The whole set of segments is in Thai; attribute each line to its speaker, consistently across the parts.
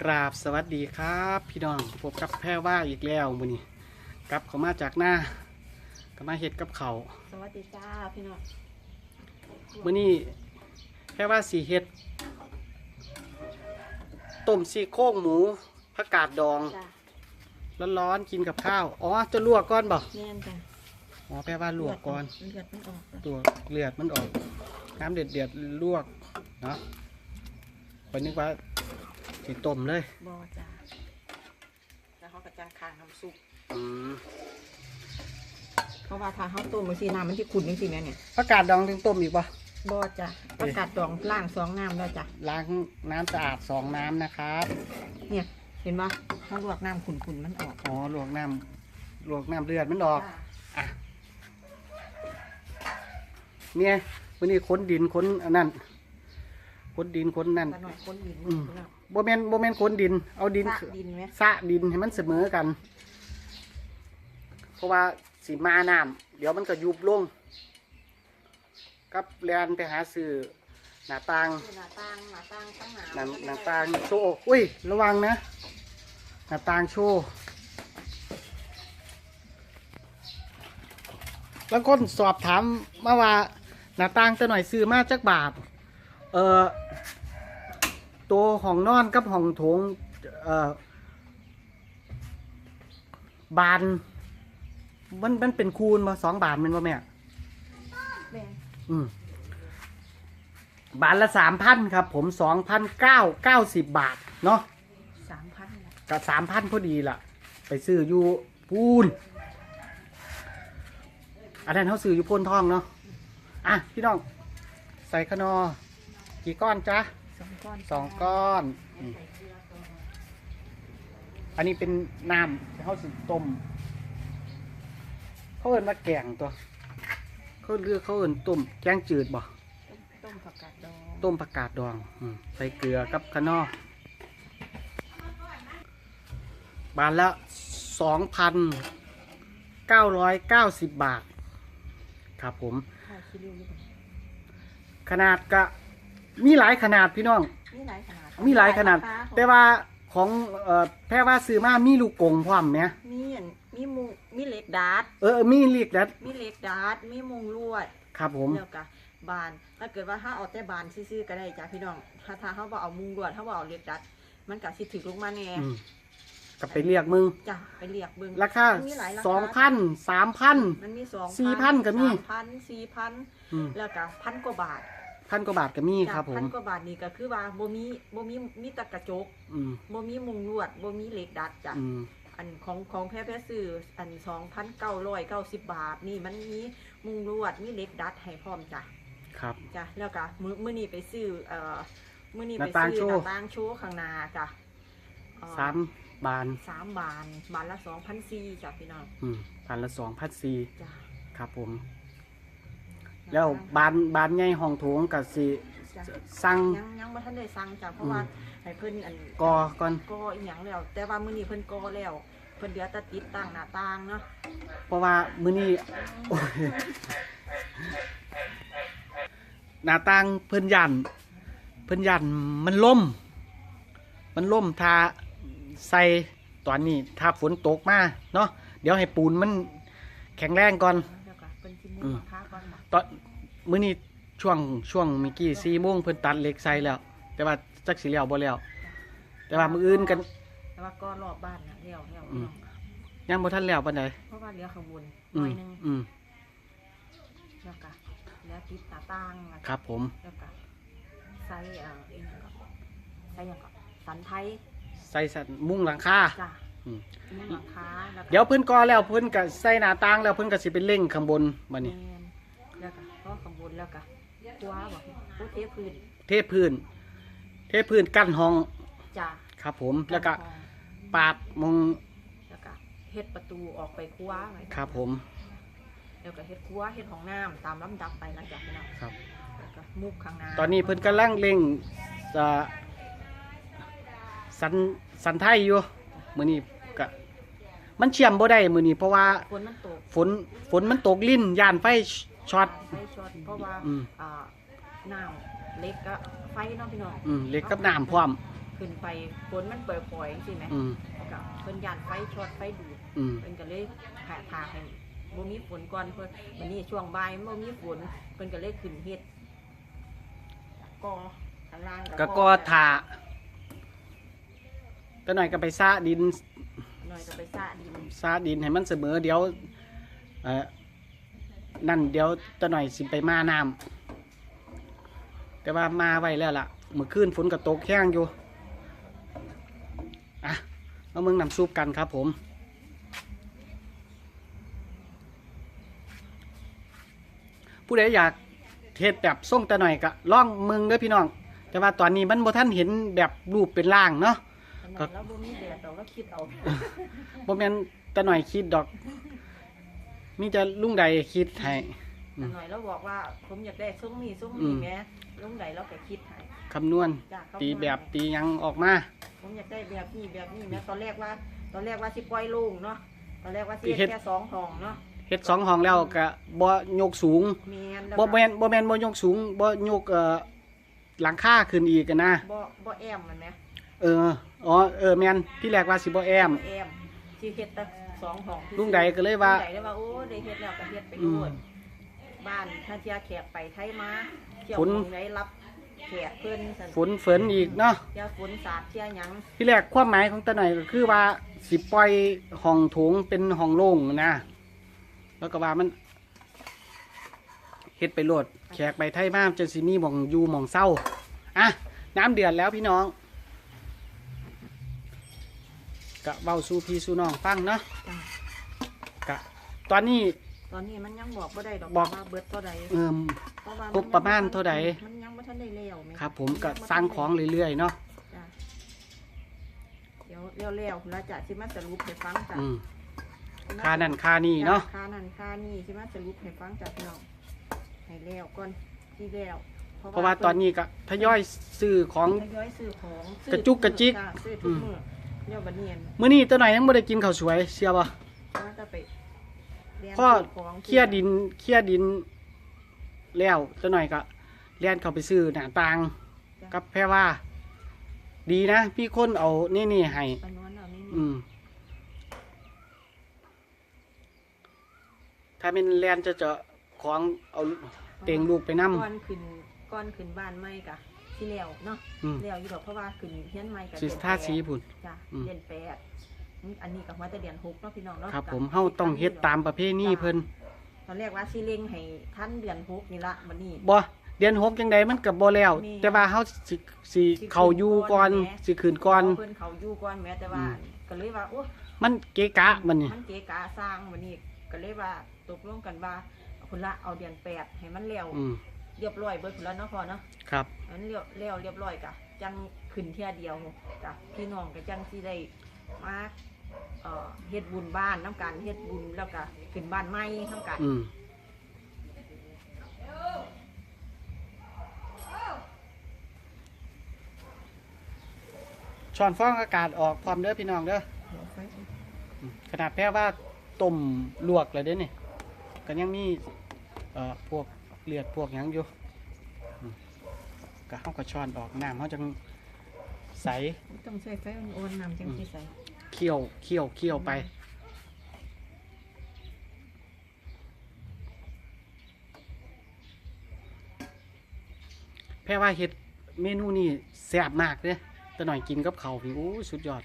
Speaker 1: กราบสวัสดีครับ พี่น้องพบกับแพรว่าอีกแล้วมื้อนี้กลับเขามาจากหน้าก็มาเฮ็ดกับเขาว
Speaker 2: สวัสดีจ้าพี่น้อง
Speaker 1: มื้อนี้แพรว่าสีเฮ็ดต้มซี่โครงหมูผักกาดดอง
Speaker 2: จ้า
Speaker 1: ร้อนๆกินกับข้าวอ๋อจะลวกก่อนบ่
Speaker 2: แม่นจ้า
Speaker 1: อ๋อแพรว่าลวกก่อน
Speaker 2: เลือดมันออกจ้ะ
Speaker 1: ตัวเลือดมันออก น้ำเดือดเดือดๆลวกเนาะวันนึกว่า สิต้มเลย
Speaker 2: บอจ้าแล้วเขากระจังคางน้ำซุป
Speaker 1: อืม
Speaker 2: เพราะว่าถ้าเขาต้มมันสีน้ำมันที่ขุ่นจริงๆนะเนี่ย
Speaker 1: ผักกาดดองถึงต้มอีกบ่
Speaker 2: บอจ้าประกาศดองล่างสองน้ำแล้วจ้ะ
Speaker 1: ล้างน้ำสะอาดสองน้ำนะครับ
Speaker 2: เนี่ย เห็นปะเขาลวกน้ำขุ่นๆมันออก
Speaker 1: อ๋อลวกน้ำลวกน้ำเลือดมันออก
Speaker 2: จ้า
Speaker 1: อะเนี่ยวันนี้ค้นดินค้นอันนั้นค้นดินค้นนั่น
Speaker 2: ตาหน่อยคนดิน
Speaker 1: อืม
Speaker 2: พี่น้อง
Speaker 1: โบแมนโบแมนค้นดิน เอาดิน
Speaker 2: สระดินไหม
Speaker 1: สระดินให้มันเสมอกัน เพราะว่าสีมาน้ำเดี๋ยวมันก็ยุบลงกับแลนไปหาซื้อหน้าต่าง
Speaker 2: หน้าต่างหน้าต่างข้างหน้า
Speaker 1: หน้าหน้าต่างโชว์อุ้ย ระวังนะ หน้าต่างโชว์แล้วคนสอบถามมาว่าหน้าต่างจะหน่อยซื้อมาจักบาทเอ่อ ตัวห้องนอนกับห้องโถงเอ่อบาน มันมันเป็นคูณมาสองบาทแมันว่าแม่
Speaker 2: แม่น
Speaker 1: อืมบาทละสามพันครับ ผมสองพันเก้าเก้าสิบบาท เนาะ
Speaker 2: สามพันละ
Speaker 1: กับสามพันพอดีล่ะ ไปซื้ออยู่พูนอันนั้นเขาซื้ออยู่พูนทองเนาะอะ พี่น้อง ใส่ขนอ กี่ก้อนจ๊ะ
Speaker 2: สอง ก้อน
Speaker 1: สองก้อนอืม
Speaker 2: ใส่เกลือก่อน
Speaker 1: อันนี้เป็นน้ำที่เขาสิต้มเขาเอินมาแกงตัว เขาเลือกเขาเอินต้มแกงจืดบ่
Speaker 2: ต้มผักกาดดอง
Speaker 1: ต้มผักกาดดองอืมใส่เกลือกับขนอบาทละสองพันเก้าร้อยเก้าสิบบาท ครับผม
Speaker 2: ข้าวคิริวอยู่บ่
Speaker 1: ขนาดกะ มีหลายขนาดพี่น้อง
Speaker 2: มีหลายขนาด
Speaker 1: มีหลายขนาด
Speaker 2: รคของ
Speaker 1: แต่ว่าของเอ่อแพรว่าซื้อมามีลูกกงพร้อมเนี่ย
Speaker 2: มีอันมีมุงมีเหล็กดาด
Speaker 1: เออมีลีกแล้ว
Speaker 2: มีเหล็กดาดมีมุงลวด
Speaker 1: ครับผม
Speaker 2: แล้วก็บานถ้าเกิดว่าถ้าเอาแต่บานซื่อๆก็ได้จ้ะพี่น้อง ถ้าถ้าเขาบอกเอามุงลวดเขาบอกเอาเหล็กดัด มันก็สิถึกลงมาแน่
Speaker 1: อืมก็ไปเรียกมึง
Speaker 2: จ้ะไปเรียกเบิ่ง
Speaker 1: ราคา
Speaker 2: มันมีหลายราคา
Speaker 1: สองพันสามพัน
Speaker 2: มันมีสอง
Speaker 1: สี่พันก็มี
Speaker 2: สามพันสี่พันแล้วก็พันกว่าบาท
Speaker 1: พันกว่าบาทก็มี
Speaker 2: จ้ะ
Speaker 1: ครับผ
Speaker 2: พั
Speaker 1: ม
Speaker 2: นกว่าบาทนี่ก็คือว่าบ่มีบ่มีมีแตะกระจก
Speaker 1: อืม
Speaker 2: บ่มีมุงลวดบ่มีเหล็กดัดจ้ะ
Speaker 1: อืม
Speaker 2: อันของของแพ้แพ้ซื้ออันสองพันเก้าร้อยเก้าสิบบาท นี่มันมีมุงลวดมีเหล็กดัดให้พร้อมจ้ะ
Speaker 1: ครับ
Speaker 2: จ้ะแล้วก็มื้อมื้อนี้ไปซื้อเอ่อมื้อนี้
Speaker 1: ห
Speaker 2: ไป
Speaker 1: น้าต่าง
Speaker 2: ซื้อ
Speaker 1: โชว์
Speaker 2: หน้าต่างโชว์ข้างหน้าจ้ะเอ่อ
Speaker 1: สามบาน
Speaker 2: สามบานบานละสองพันสี่จ้ะพี่น้อง
Speaker 1: อืมพันละสองพันสี่
Speaker 2: จ้ะ
Speaker 1: ครับผม แล้วบานบานใหญ่ห้องโถงกับสิ
Speaker 2: จ้ะ
Speaker 1: สั่ง
Speaker 2: ยังยังบ่ทันได้สั่งจ้ะเพราะว่าให้เพิ่นอัน
Speaker 1: กอก่อน
Speaker 2: กออีหยังแล้ว แต่ว่ามื้อนี้เพิ่นกอแล้ว เพิ่นเดือแต่ติดตั้งหน้าต่างเนาะ
Speaker 1: เพราะว่ามื้อนี้โอ้ยหน้าต่างเพิ่นยันเพิ่นยันมันล่ม มันล่มถ้าใส่ตอนนี้ถ้าฝนตกมาเนาะเดี๋ยวให้ปูนมันแข็งแรงก่อน
Speaker 2: แล้วก็เพิ่นสิมุ
Speaker 1: อื
Speaker 2: ง
Speaker 1: ม
Speaker 2: หลังคาก่อนบ่
Speaker 1: ตอน มื้อนี้ช่วงช่วงเมิกี้สี่โมงเพิ่นตัดเหล็กใส่แล้ว แต่ว่าจักสิแล้วบ่แล้ว แต่ว่ามื้ออื่นกัน
Speaker 2: แต่ว่าก็รอบบ้านน่ะแล้วแล้ว
Speaker 1: อืมยังบ่ทันแล้วปานใด
Speaker 2: เพราะว่าเหลือขบวนห
Speaker 1: อื
Speaker 2: น่อ
Speaker 1: ม
Speaker 2: ยหนึง
Speaker 1: อืม
Speaker 2: แล้วก็แล้วติดหน้าต่างแล้วก็
Speaker 1: ครับผม
Speaker 2: แล้วก็ใส่เอ่ออีหยังก็ใส่หยังก็สันไทย
Speaker 1: ใส่สันมุ้งหลังคา
Speaker 2: จ้ะ
Speaker 1: อืม
Speaker 2: มุงหลังคาแล้วก็
Speaker 1: เดี๋ยวเพิ่นก่อแล้วเพิ่นก็ใส่หน้าต่างแล้วเพิ่นก็สิไปเล่งข้างบนบัดนี้
Speaker 2: แม่นแล้วก็ก็ขบวน แล้วก็คว้าบอกโอ้เทพื้น
Speaker 1: เทพื้น เทพื้นกั้นห้อง
Speaker 2: จ้ะ
Speaker 1: ครับ ผมแล้วก็
Speaker 2: ห้อง
Speaker 1: ปาดมง
Speaker 2: แล้วก็เฮ็ดประตูออกไปครัวไว้
Speaker 1: ครับผม
Speaker 2: แล้วก็เฮ็ดครัวเฮ็ดห้องน้ำตามลำดับไปหลังจากนั้น
Speaker 1: ครับ
Speaker 2: แล้วก็มุกข้างหน้า
Speaker 1: ตอนนี้เพิ่นกำลังเล่งเอ่อสันสันไทยอยู่มื้อนี้ก็มันเชื่อมบ่ได้มื้อนี้เพราะว่า
Speaker 2: ฝนมันตก
Speaker 1: ฝนฝนมันตกลิ้นย่านไฟ ช็อต
Speaker 2: ไฟช็อตเพราะว่า
Speaker 1: อืม
Speaker 2: อ่าน้ำเล็กก็ไฟเนาะพี่น้อง
Speaker 1: อืมเหล็กกับน้ำพร้อม
Speaker 2: ขึ้นไปฝนมันปล่อยๆจังซี่แหม
Speaker 1: อืม
Speaker 2: กับเพิ่นย่านไฟช็อตไฟดูด
Speaker 1: อืม
Speaker 2: เพิ่นก็เลยหาพาให้บ่มีฝนก่อนเพิ่นวันนี้ช่วงบ่ายมันบ่มีฝนเพิ่นก็เลยขึ้นเฮ็ดก็ข้างล่าง
Speaker 1: ก็ก็ถาก็หน่อยก็ไปซะดิน
Speaker 2: หน่อยก็ไปซะดิน
Speaker 1: ซาดินให้มันเสมอเดี๋ยวเอ่อ นั่นเดี๋ยวตะหน่อยสิไปมาน้ำแต่ว่ามาไว้แล้วล่ะเมื่อคืนฝนก็ตกแข้งอยู่อะเอามึงนำซุปกันครับผมผู้ใดอยากเทศแบบส่งตะหน่อยก็ล่องมึงเด้อพี่น้อง แต่ว่าตอนนี้มันบ่ท่านเห็นแบบรูปเป็นร่างเนาะ
Speaker 2: อันนั้นเราบ่มีแดดดอกเราคิดเอา
Speaker 1: บ่แม่นตะหน่อยคิดดอก มีจะลุงใดคิดให้อืม
Speaker 2: หน่อยเราบอกว่าผมอยากได้ซุ้มนี้ซุ้ม
Speaker 1: อื
Speaker 2: นี้
Speaker 1: ม
Speaker 2: แหมลุงใดเราก็คิดให้
Speaker 1: คำนวณ
Speaker 2: จ้ะเขา
Speaker 1: ตีแบบตีหยังออกมา
Speaker 2: ผมอยากได้แบบนี้แบบนี้แหมตอนแรกว่า ตอนแรกว่าสิปล่อยโลุงเนาะตอนแรกว่าสิเฮ็ด แค่สองห้องเนาะ
Speaker 1: เฮ็ดสองห้องแล้วก็บ่ยกสูง
Speaker 2: แม่นแล้ว
Speaker 1: บ่
Speaker 2: ก็
Speaker 1: แม่นบ่แม่นบ่ยกสูงบ่ยกเอ่อหลังคาขึ้นอีกอะนะ
Speaker 2: บ่บ่แอมมันไหม
Speaker 1: เอออ๋อเออแม่นที่แรกว่าสิบ่แอม
Speaker 2: บ่แอมที่เฮ็ดแตั้ สองห้อง
Speaker 1: ลุงใดก็เลยว่า
Speaker 2: ลุงใดเลยว่าโอ้ได้เฮ็ดแล้วก็เฮ็ดไป
Speaker 1: อื
Speaker 2: โล
Speaker 1: ม
Speaker 2: ดบ้านถ้าเที่ยแขกไปไทยมาเที่ยว
Speaker 1: ฝน
Speaker 2: หมองไหนรับแขกเพิ่นซั่น
Speaker 1: ฝนเฟินอีกเนาะ
Speaker 2: เที่ยวฝนสาดเที่ยหยัง
Speaker 1: ที่แรกความหมายของตาหน่อยก็คือว่าสิปล่อยห้องโถงเป็นห้องโล่งนะแล้วก็ว่ามันเฮ็ดไปโลดแขกไปไทยมาจะสิมีหมองอยู่หมองเศร้าอะน้ำเดือดแล้วพี่น้อง กะเว้าสู่พี่สู่น้องฟังเนาะ
Speaker 2: จ้ะ
Speaker 1: กะตอนนี้
Speaker 2: ตอนนี้มันยังบอกบ่ได้ดอก
Speaker 1: บอก
Speaker 2: ว่าเบิดเท่าใด
Speaker 1: เอิ่ม
Speaker 2: เพราะว่า
Speaker 1: ครบประมาณเท่าใด
Speaker 2: มันยังบ่ทันได้แล้วแม่
Speaker 1: ครับ ผมก็สร้างของเรื่อยๆเนาะ
Speaker 2: จ้ะเดี๋ยวเร็วๆแล้วจะสิมาสรุปให้ฟังจ้ะ
Speaker 1: อืมค่านั่นค่านี่เนาะ
Speaker 2: ค่านั่นค่านี่สิมาสรุปให้ฟังจ้ะพี่น้องให้แล้วก่อนที่แล้ว
Speaker 1: เพราะว่าตอนนี้ก็ทยอยซื้อของ
Speaker 2: ทยอยซื้อของซื้
Speaker 1: กระจุกกระจิก
Speaker 2: จ้ซื้อทุกมื้อ เดี๋ยวบัดนี้
Speaker 1: มื้อนี้ตาหน่อยยังบ่ได้กินข้าวสวยเสียบ่
Speaker 2: ว่าจะไปเรียน
Speaker 1: พ่อ
Speaker 2: ซื้ของ
Speaker 1: เคลียร์ดินเคลียร์ดิน แล้วจะหน่อยก็เลียนเข้าไปซื้อหน้าต่าง กับแพรว่า ดีนะพี่คนเอานี่นี่ให้
Speaker 2: ไปนอนเอานี่
Speaker 1: อืม ถ้าเป็นเลียนจะเจะของเอาเต็งลูกไปนำ
Speaker 2: ก่อนขึ้นก่อนขึ้นบ้านใหม่กะ ที่แล้วเนาะ
Speaker 1: อืม
Speaker 2: แล้วอยู่ดอกเพราะว่าขึ้นเฮียนใหม่กะ
Speaker 1: สิ
Speaker 2: เดือน
Speaker 1: ท่า
Speaker 2: แปด
Speaker 1: สีพุ่น
Speaker 2: จ้ะ
Speaker 1: อืม
Speaker 2: เดือนแปดอืมอันนี้กับมาแต่เดือนหกเนาะพี่น้องเนาะ
Speaker 1: ครับ
Speaker 2: จ้ะ
Speaker 1: ผมเฮาต้องเฮ็ดตามประเพณีเพิ่น
Speaker 2: ตอนแรกว่าสิเล็งให้ท่านเดือนหกนี่ละวันนี้
Speaker 1: บ่เดือนหกจังใดมันก็บ่แล้ว
Speaker 2: มี
Speaker 1: แต่ว่าเฮาสิสิเข้าอยู่ก่อน
Speaker 2: สิ
Speaker 1: สิ
Speaker 2: ขึ้
Speaker 1: ขึ้
Speaker 2: น
Speaker 1: น
Speaker 2: ก่
Speaker 1: ก่
Speaker 2: อ
Speaker 1: อนน
Speaker 2: เพิ่นเขาอยู่ก่อนแม้แต่ว่า
Speaker 1: อืม
Speaker 2: ก็เลยว่าโอ้
Speaker 1: มันเกะกะมันนี่
Speaker 2: มันเกะกาสร้างวันนี้ก็เลยว่าตกลงกันว่าคุณละเอาเดือนแปดให้มันเร็ว
Speaker 1: อืม
Speaker 2: เรียบร้อยเบิดคุณละเนาะพอเนาะ
Speaker 1: ครับ
Speaker 2: อันเรียบเร็วเรียบร้อยกะจังขึ้นเที่ยเดียวจ้ะพี่น้องก็จังที่ได้มาเอ่อเฮ็ดบุญบ้านน้ำกันเฮ็ดบุญแล้วก็ขึ้นบ้านใหม่น้ำกัน
Speaker 1: อืมช้อนฟองอากาศออกพร้อมเด้อพี่น้องเด้ออืมขนาดแพ้ว่าต้มลวกเลยเด้นี่ก็ยังมีเอ่อพวก เลือดพวกหยังอยู่อืมก็เฮาก็ช้อนออกน้ำเฮาจังใส
Speaker 2: ต้องใส่ไฟอ่อนๆน้ำจังสิใส่
Speaker 1: เคี่ยวเคี่ยวเคี่ยวไปแพ่ว่าเฮ็ดเมนูนี่แซ่บมากเลยแต่หน่อยกินกับเขาวพี่โอ้ยสุดยอด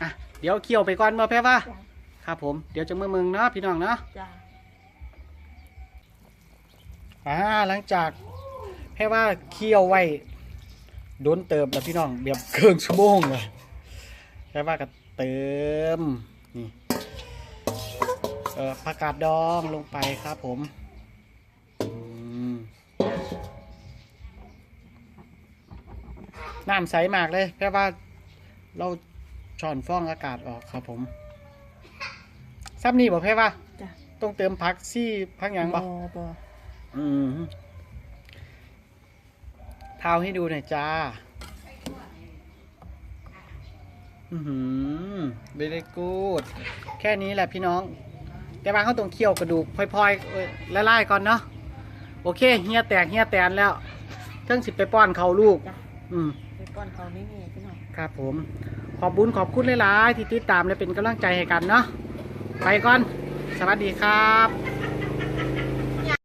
Speaker 1: อะเดี๋ยวเคี่ยวไปก่อนมาแพ่ว่า
Speaker 2: จ้ะ
Speaker 1: ครับผม เดี๋ยวจะเมื่อมึงเนาะพี่น้องเนาะ
Speaker 2: จ้า
Speaker 1: อ่าหลังจากแพ่ว่าเคี่ยวไว้โดนเติมแล้วพี่น้องแบบเครื่องชั่วโมงเลยแพ่ว่าก็เติมนี่เอ่อผักกาดดองลงไปครับผมอืมน้ำใสมากเลยแค่ว่าเราช้อนฟองอากาศออกครับผมซับนี่บอกแค่ว่า
Speaker 2: จ้ะ
Speaker 1: ต้องเติมพักซี่พักหยังบ่
Speaker 2: บ่บ่
Speaker 1: อืมเท้าให้ดูหน่อยจ้า อือหือเบลกูด แค่นี้แหละพี่น้อง แต่ว่าเขาต้องเคี่ยวกระดูกพลอยๆเอ้ยละลายๆก่อนเนาะ โอเค เฮียแตกเฮียแตนแล้วเทิงสิไปป้อนเขาลูก
Speaker 2: จ้ะ
Speaker 1: อืม
Speaker 2: ไปป้อนเขานี่นี่พี่น้อง
Speaker 1: ครับผม ขอบบุญขอบคุณหลายๆที่ติดตามและเป็นกำลังใจให้กันเนาะ ไปก่อน สวัสดีครับ